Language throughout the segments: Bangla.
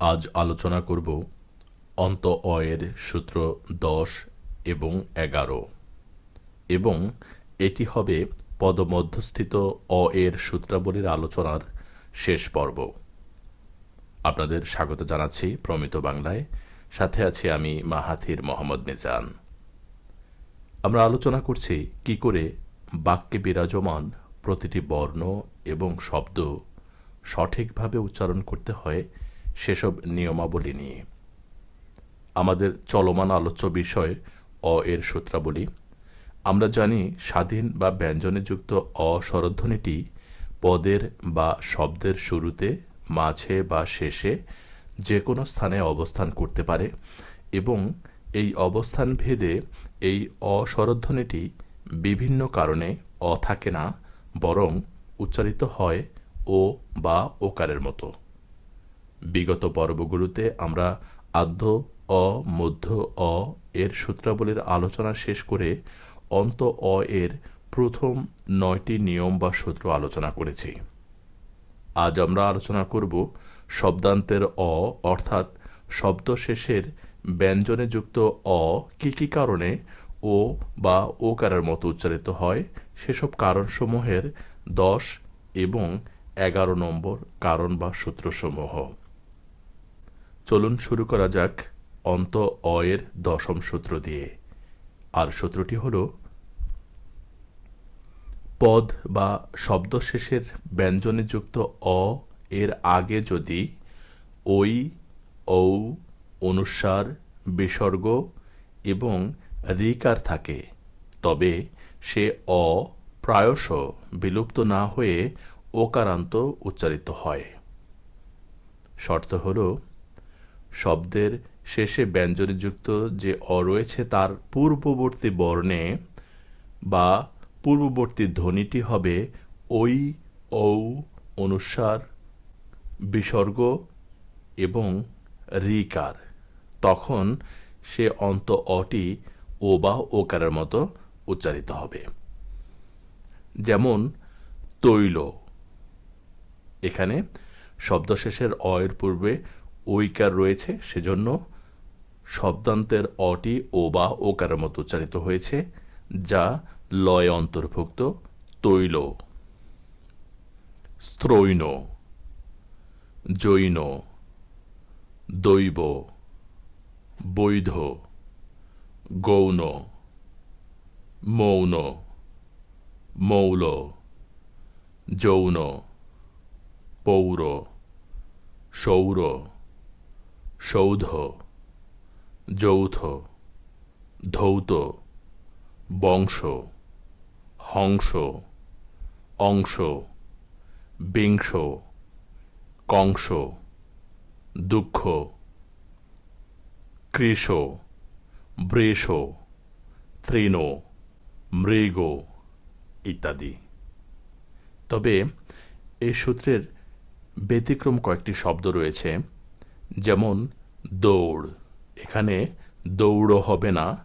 আজ আলোচনা করব অন্ত অয়ের সূত্র দশ এবং এগারো। এবং এটি হবে পদমধ্যস্থিত অ এর সূত্রাবলীর আলোচনার শেষ পর্ব। আপনাদের স্বাগত জানাচ্ছি প্রমিত বাংলায়। সাথে আছি আমি মাহাথির মোহাম্মদ মিজান। আমরা আলোচনা করছি কি করে বাক্যে বিরাজমান প্রতিটি বর্ণ এবং শব্দ সঠিকভাবে উচ্চারণ করতে হয় সেসব নিয়মাবলী নিয়ে। আমাদের চলমান আলোচ্য বিষয় অ এর সূত্রাবলী। আমরা জানি স্বাধীন বা ব্যঞ্জনে যুক্ত অ স্বরধ্বনিটি পদের বা শব্দের শুরুতে, মাঝে বা শেষে যে কোনো স্থানে অবস্থান করতে পারে এবং এই অবস্থান ভেদে এই অস্বরধ্বনিটি বিভিন্ন কারণে অ থাকে না, বরং উচ্চারিত হয় ও বা ওকারের মতো। বিগত পর্বগুলোতে আমরা আদ্য, অ, মধ্য, অ এর সূত্রাবলীর আলোচনা শেষ করে অন্ত, অ এর প্রথম নয়টি নিয়ম বা সূত্র আলোচনা করেছি। আজ আমরা আলোচনা করব শব্দান্তের অ, অর্থাৎ শব্দ শেষের ব্যঞ্জনে যুক্ত অ কি কি কারণে ও বা ওকারের মতো উচ্চারিত হয়, সেসব কারণসমূহের দশ এবং এগারো নম্বর কারণ বা সূত্রসমূহ। চলুন শুরু করা যাক অন্ত অয়ের দশম সূত্র দিয়ে। আর সূত্রটি হল, পদ বা শব্দ শেষের ব্যঞ্জনে যুক্ত অ এর আগে যদি ওই ঔ, অনুসার, বিসর্গ এবং রিকার থাকে, তবে সে অ প্রায়শ বিলুপ্ত না হয়ে ওকারান্ত উচ্চারিত হয়। শর্ত হল শব্দের শেষে ব্যঞ্জনযুক্ত যে অ রয়েছে তার পূর্ববর্তী বর্ণে বা পূর্ববর্তী ধ্বনিটি হবে ওই ঔ, অনুসার, বিসর্গ এবং রিকার তখন সে অন্ত অটি ও বা ওকারের মতো উচ্চারিত হবে। যেমন, তৈল। এখানে শব্দশেষের অয়ের পূর্বে ঐকার রয়েছে, সেজন্য শব্দান্তের অটি ও বা ওকারের মতো উচ্চারিত হয়েছে, যা লয় অন্তর্ভুক্ত তৈল। স্ত্রৈন জৈন, দৈব, বৈধ, গৌণ, মৌন, মৌল, যৌন, পৌর, সৌর। সৌধ, যৌথ, ধৌত, বংশ, হংস, অংশ, বিংশ, কংস, দুঃখ, কৃষ, বৃষ, তৃণ, মৃগ ইত্যাদি। তবে এই সূত্রের ব্যতিক্রম কয়েকটি শব্দ রয়েছে। যেমন দৌড়। এখানে দৌড় হবে না,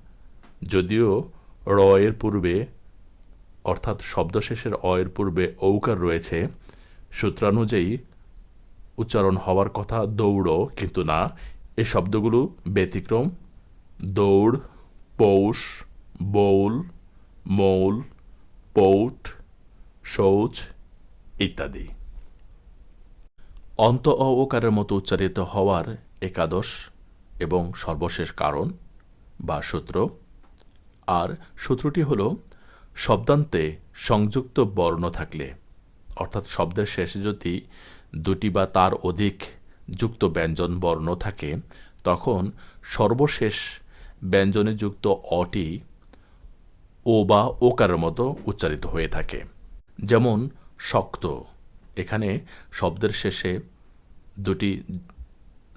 যদিও র এর পূর্বে, অর্থাৎ শব্দশেষের অ এর পূর্বে ঔকার রয়েছে। সূত্রানুযায়ী, উচ্চারণ হওয়ার কথা দৌড় কিন্তু না। এই শব্দগুলো ব্যতিক্রম। দৌড়, পৌষ বৌল মৌল পৌট শৌচ ইত্যাদি। অন্ত অ ওকারের মতো উচ্চারিত হওয়ার একাদশ এবং সর্বশেষ কারণ বা সূত্র। আর সূত্রটি হল, শব্দান্তে সংযুক্ত বর্ণ থাকলে। অর্থাৎ শব্দের শেষে যদি দুটি বা তার অধিক যুক্ত ব্যঞ্জন বর্ণ থাকে, তখন সর্বশেষ ব্যঞ্জনে যুক্ত অটি ও বা ওকারের মতো উচ্চারিত হয়ে থাকে। যেমন, শক্ত। এখানে শব্দের শেষে দুটি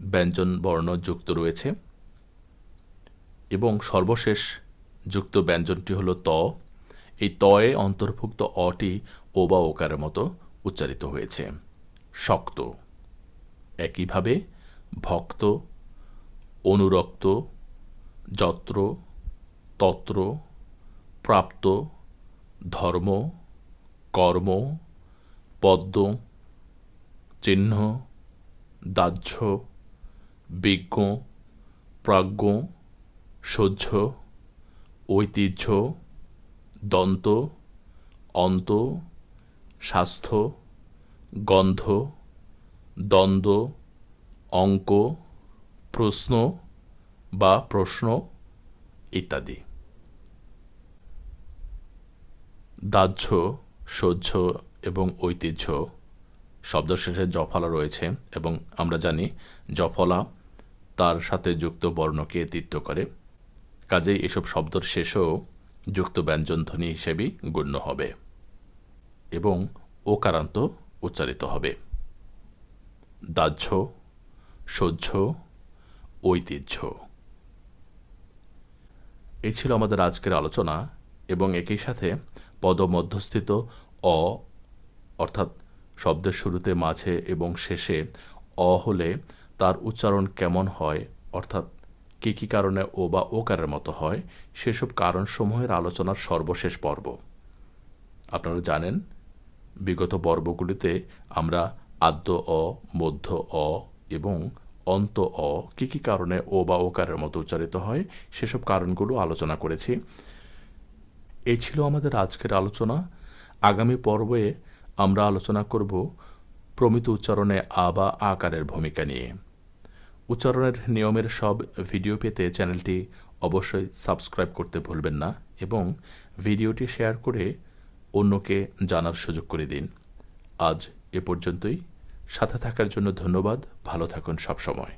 ব্যঞ্জন বর্ণ যুক্ত রয়েছে এবং সর্বশেষ যুক্ত ব্যঞ্জনটি হলো ত। এই তয়ে অন্তর্ভুক্ত অটি ও বা ওকারের মতো উচ্চারিত হয়েছে। শক্ত। একইভাবে ভক্ত, অনুরক্ত, যত্র, তত্র, প্রাপ্ত, ধর্ম, কর্ম পদ্ম, চিহ্ন, দাহ্য, বিজ্ঞ, প্রাজ্ঞ, সহ্য, ঐতিহ্য, দন্ত, অন্ত, স্বাস্থ্য, গন্ধ, দ্বন্দ্ব, অঙ্ক, প্রশ্ন বা প্রশ্ন ইত্যাদি। দাহ্য, সহ্য এবং ঐতিহ্য শব্দ শেষে জফলা রয়েছে এবং আমরা জানি জফলা তার সাথে যুক্ত বর্ণকে তিত্ব করে। কাজেই এসব শব্দের শেষেও যুক্ত ব্যঞ্জনধ্বনি হিসেবেই গণ্য হবে এবং ওকারান্ত উচ্চারিত হবে। দাহ্য, সহ্য, ঐতিহ্য। এই ছিল আমাদের আজকের আলোচনা এবং একই সাথে পদমধ্যস্থিত অ অর্থাৎ শব্দের শুরুতে, মাঝে এবং শেষে অ হলে তার উচ্চারণ কেমন হয়, অর্থাৎ কী কী কারণে ও বা ওকারের মতো হয়, সেসব কারণসমূহের আলোচনার সর্বশেষ পর্ব। আপনারা জানেন, বিগত পর্বগুলিতে আমরা আদ্য অ, মধ্য অ এবং অন্ত অ কী কী কারণে ও বা ওকারের মতো উচ্চারিত হয়, সেসব কারণগুলো আলোচনা করেছি। এই ছিল আমাদের আজকের আলোচনা। আগামী পর্বে আমরা আলোচনা করব প্রমিত উচ্চারণে আ বা আকারের ভূমিকা নিয়ে। উচ্চারণের নিয়মের সব ভিডিও পেতে চ্যানেলটি অবশ্যই সাবস্ক্রাইব করতে ভুলবেন না এবং ভিডিওটি শেয়ার করে অন্যকে জানার সুযোগ করে দিন। আজ এ পর্যন্তই। সাথে থাকার জন্য ধন্যবাদ। ভালো থাকুন সবসময়।